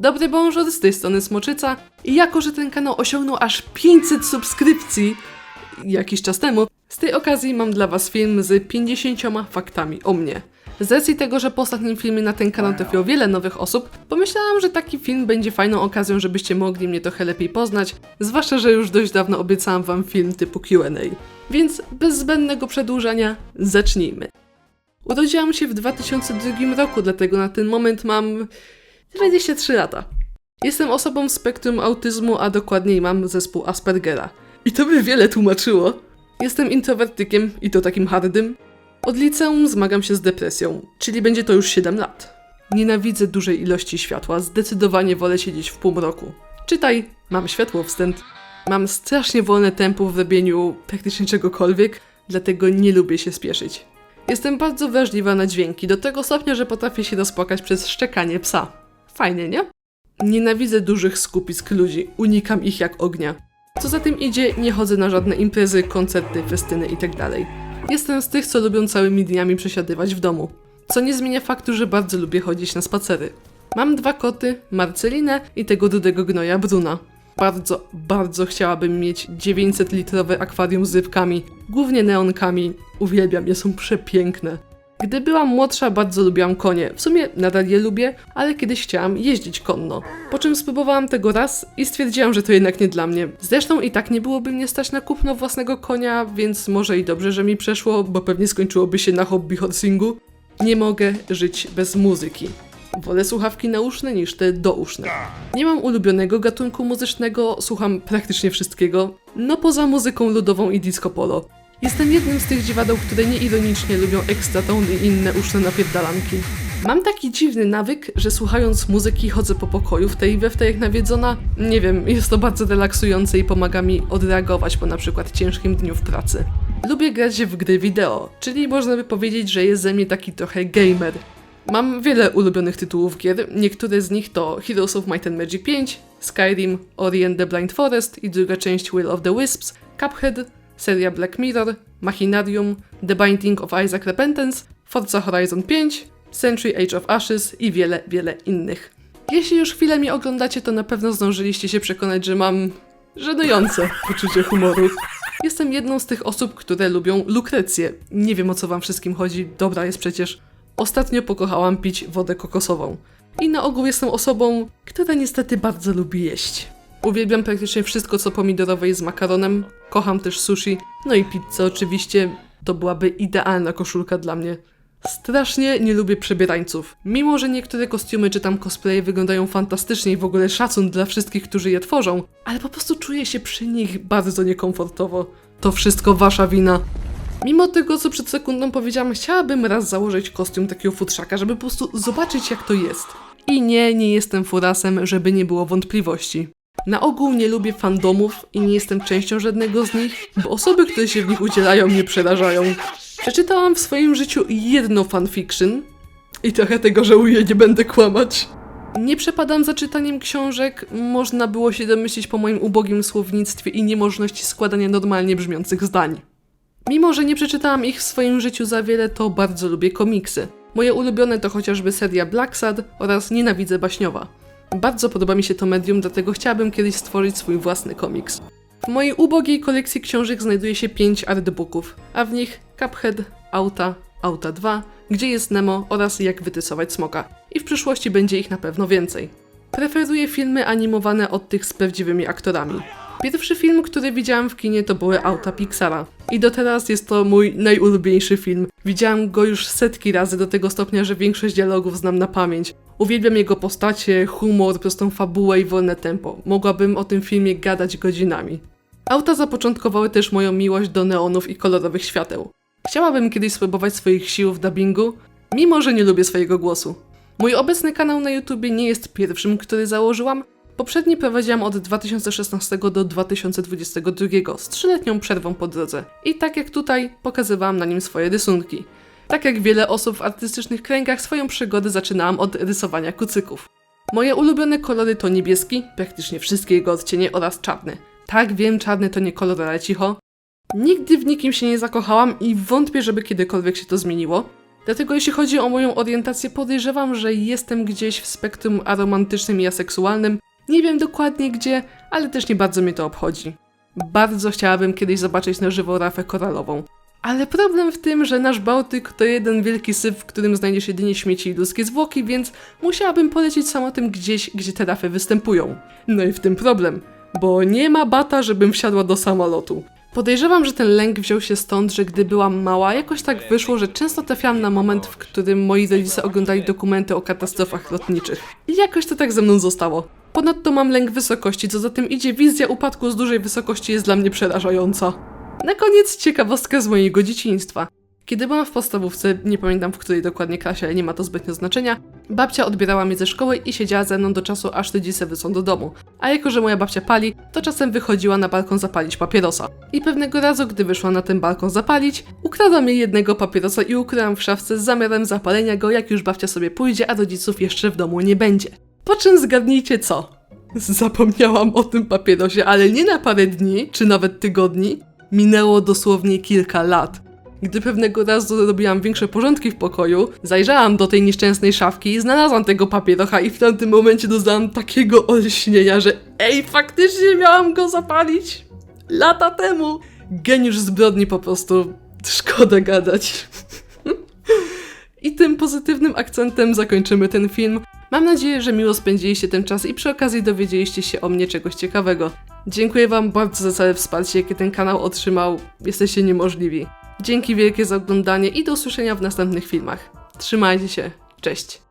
Dobry bonjour, z tej strony Smoczyca i jako, że ten kanał osiągnął aż 500 subskrypcji jakiś czas temu, z tej okazji mam dla was film z 50 faktami o mnie. Z racji tego, że po ostatnim filmie na ten kanał trafiło wiele nowych osób, pomyślałam, że taki film będzie fajną okazją, żebyście mogli mnie trochę lepiej poznać, zwłaszcza, że już dość dawno obiecałam wam film typu Q&A. Więc bez zbędnego przedłużania, zacznijmy. Urodziłam się w 2002 roku, dlatego na ten moment mam 23 lata. Jestem osobą z spektrum autyzmu, a dokładniej mam zespół Aspergera. I to by wiele tłumaczyło. Jestem introwertykiem i to takim hardym. Od liceum zmagam się z depresją, czyli będzie to już 7 lat. Nienawidzę dużej ilości światła, zdecydowanie wolę siedzieć w półmroku. Czytaj, mam światło wstęp. Mam strasznie wolne tempo w robieniu praktycznie czegokolwiek, dlatego nie lubię się spieszyć. Jestem bardzo wrażliwa na dźwięki, do tego stopnia, że potrafię się rozpłakać przez szczekanie psa. Fajnie, nie? Nienawidzę dużych skupisk ludzi, unikam ich jak ognia. Co za tym idzie, nie chodzę na żadne imprezy, koncerty, festyny itd. Jestem z tych, co lubią całymi dniami przesiadywać w domu. Co nie zmienia faktu, że bardzo lubię chodzić na spacery. Mam dwa koty, Marcelinę i tego rudego gnoja Bruna. Bardzo, bardzo chciałabym mieć 900-litrowe akwarium z rybkami, głównie neonkami. Uwielbiam je, są przepiękne. Gdy byłam młodsza, bardzo lubiłam konie. W sumie nadal je lubię, ale kiedyś chciałam jeździć konno. Po czym spróbowałam tego raz i stwierdziłam, że to jednak nie dla mnie. Zresztą i tak nie byłoby mnie stać na kupno własnego konia, więc może i dobrze, że mi przeszło, bo pewnie skończyłoby się na hobby horsingu. Nie mogę żyć bez muzyki. Wolę słuchawki nauszne niż te douszne. Nie mam ulubionego gatunku muzycznego, słucham praktycznie wszystkiego, no poza muzyką ludową i disco polo. Jestem jednym z tych dziwadeł, które nieironicznie lubią ekstratone i inne uszne napierdalanki. Mam taki dziwny nawyk, że słuchając muzyki chodzę po pokoju w tej we w tej jak nawiedzona. Nie wiem, jest to bardzo relaksujące i pomaga mi odreagować po na przykład ciężkim dniu w pracy. Lubię grać w gry wideo, czyli można by powiedzieć, że jest ze mnie taki trochę gamer. Mam wiele ulubionych tytułów gier, niektóre z nich to Heroes of Might and Magic 5, Skyrim, Ori and the Blind Forest i druga część Will of the Wisps, Cuphead, seria Black Mirror, Machinarium, The Binding of Isaac Repentance, Forza Horizon 5, Century Age of Ashes i wiele, wiele innych. Jeśli już chwilę mnie oglądacie, to na pewno zdążyliście się przekonać, że mam żenujące poczucie humoru. Jestem jedną z tych osób, które lubią lukrecję. Nie wiem o co wam wszystkim chodzi, dobra jest przecież. Ostatnio pokochałam pić wodę kokosową. I na ogół jestem osobą, która niestety bardzo lubi jeść. Uwielbiam praktycznie wszystko, co pomidorowe jest z makaronem. Kocham też sushi. No i pizzę oczywiście. To byłaby idealna koszulka dla mnie. Strasznie nie lubię przebierańców. Mimo, że niektóre kostiumy czy tam cosplaye wyglądają fantastycznie i w ogóle szacun dla wszystkich, którzy je tworzą, ale po prostu czuję się przy nich bardzo niekomfortowo. To wszystko wasza wina. Mimo tego, co przed sekundą powiedziałam, chciałabym raz założyć kostium takiego futrzaka, żeby po prostu zobaczyć, jak to jest. I nie, nie jestem furasem, żeby nie było wątpliwości. Na ogół nie lubię fandomów i nie jestem częścią żadnego z nich, bo osoby, które się w nich udzielają, mnie przerażają. Przeczytałam w swoim życiu jedno fanfiction i trochę tego żałuję, nie będę kłamać. Nie przepadam za czytaniem książek, można było się domyślić po moim ubogim słownictwie i niemożności składania normalnie brzmiących zdań. Mimo, że nie przeczytałam ich w swoim życiu za wiele, to bardzo lubię komiksy. Moje ulubione to chociażby seria Black Sad oraz Nienawidzę Baśniowa. Bardzo podoba mi się to medium, dlatego chciałabym kiedyś stworzyć swój własny komiks. W mojej ubogiej kolekcji książek znajduje się 5 artbooków, a w nich Cuphead, Auta, Auta 2, Gdzie jest Nemo oraz Jak wytysować smoka. I w przyszłości będzie ich na pewno więcej. Preferuję filmy animowane od tych z prawdziwymi aktorami. Pierwszy film, który widziałam w kinie to były Auta Pixara. I do teraz jest to mój najulubieńszy film. Widziałam go już setki razy do tego stopnia, że większość dialogów znam na pamięć. Uwielbiam jego postacie, humor, prostą fabułę i wolne tempo. Mogłabym o tym filmie gadać godzinami. Auta zapoczątkowały też moją miłość do neonów i kolorowych świateł. Chciałabym kiedyś spróbować swoich sił w dubbingu, mimo że nie lubię swojego głosu. Mój obecny kanał na YouTubie nie jest pierwszym, który założyłam. Poprzedni prowadziłam od 2016 do 2022 z trzyletnią przerwą po drodze. I tak jak tutaj, pokazywałam na nim swoje rysunki. Tak jak wiele osób w artystycznych kręgach, swoją przygodę zaczynałam od rysowania kucyków. Moje ulubione kolory to niebieski, praktycznie wszystkie jego odcienie oraz czarny. Tak, wiem, czarny to nie kolor, ale cicho. Nigdy w nikim się nie zakochałam i wątpię, żeby kiedykolwiek się to zmieniło. Dlatego jeśli chodzi o moją orientację, podejrzewam, że jestem gdzieś w spektrum aromantycznym i aseksualnym. Nie wiem dokładnie gdzie, ale też nie bardzo mnie to obchodzi. Bardzo chciałabym kiedyś zobaczyć na żywo rafę koralową. Ale problem w tym, że nasz Bałtyk to jeden wielki syf, w którym znajdziesz jedynie śmieci i ludzkie zwłoki, więc musiałabym polecieć samolotem gdzieś, gdzie te rafy występują. No i w tym problem, bo nie ma bata, żebym wsiadła do samolotu. Podejrzewam, że ten lęk wziął się stąd, że gdy byłam mała, jakoś tak wyszło, że często trafiałam na moment, w którym moi rodzice oglądali dokumenty o katastrofach lotniczych. I jakoś to tak ze mną zostało. Ponadto mam lęk wysokości, co za tym idzie, wizja upadku z dużej wysokości jest dla mnie przerażająca. Na koniec ciekawostka z mojego dzieciństwa. Kiedy byłam w podstawówce, nie pamiętam w której dokładnie klasie, ale nie ma to zbytnio znaczenia, babcia odbierała mnie ze szkoły i siedziała ze mną do czasu, aż rodzice wrócą do domu. A jako, że moja babcia pali, to czasem wychodziła na balkon zapalić papierosa. I pewnego razu, gdy wyszła na ten balkon zapalić, ukradłam jej jednego papierosa i ukryłam w szafce z zamiarem zapalenia go, jak już babcia sobie pójdzie, a rodziców jeszcze w domu nie będzie. Po czym zgadnijcie co? Zapomniałam o tym papierosie, ale nie na parę dni, czy nawet tygodni. Minęło dosłownie kilka lat. Gdy pewnego razu robiłam większe porządki w pokoju, zajrzałam do tej nieszczęsnej szafki i znalazłam tego papierocha i w tamtym momencie doznałam takiego olśnienia, że ej, faktycznie miałam go zapalić lata temu. Geniusz zbrodni po prostu. Szkoda gadać. I tym pozytywnym akcentem zakończymy ten film. Mam nadzieję, że miło spędziliście ten czas i przy okazji dowiedzieliście się o mnie czegoś ciekawego. Dziękuję Wam bardzo za całe wsparcie, jakie ten kanał otrzymał. Jesteście niemożliwi. Dzięki wielkie za oglądanie i do usłyszenia w następnych filmach. Trzymajcie się. Cześć.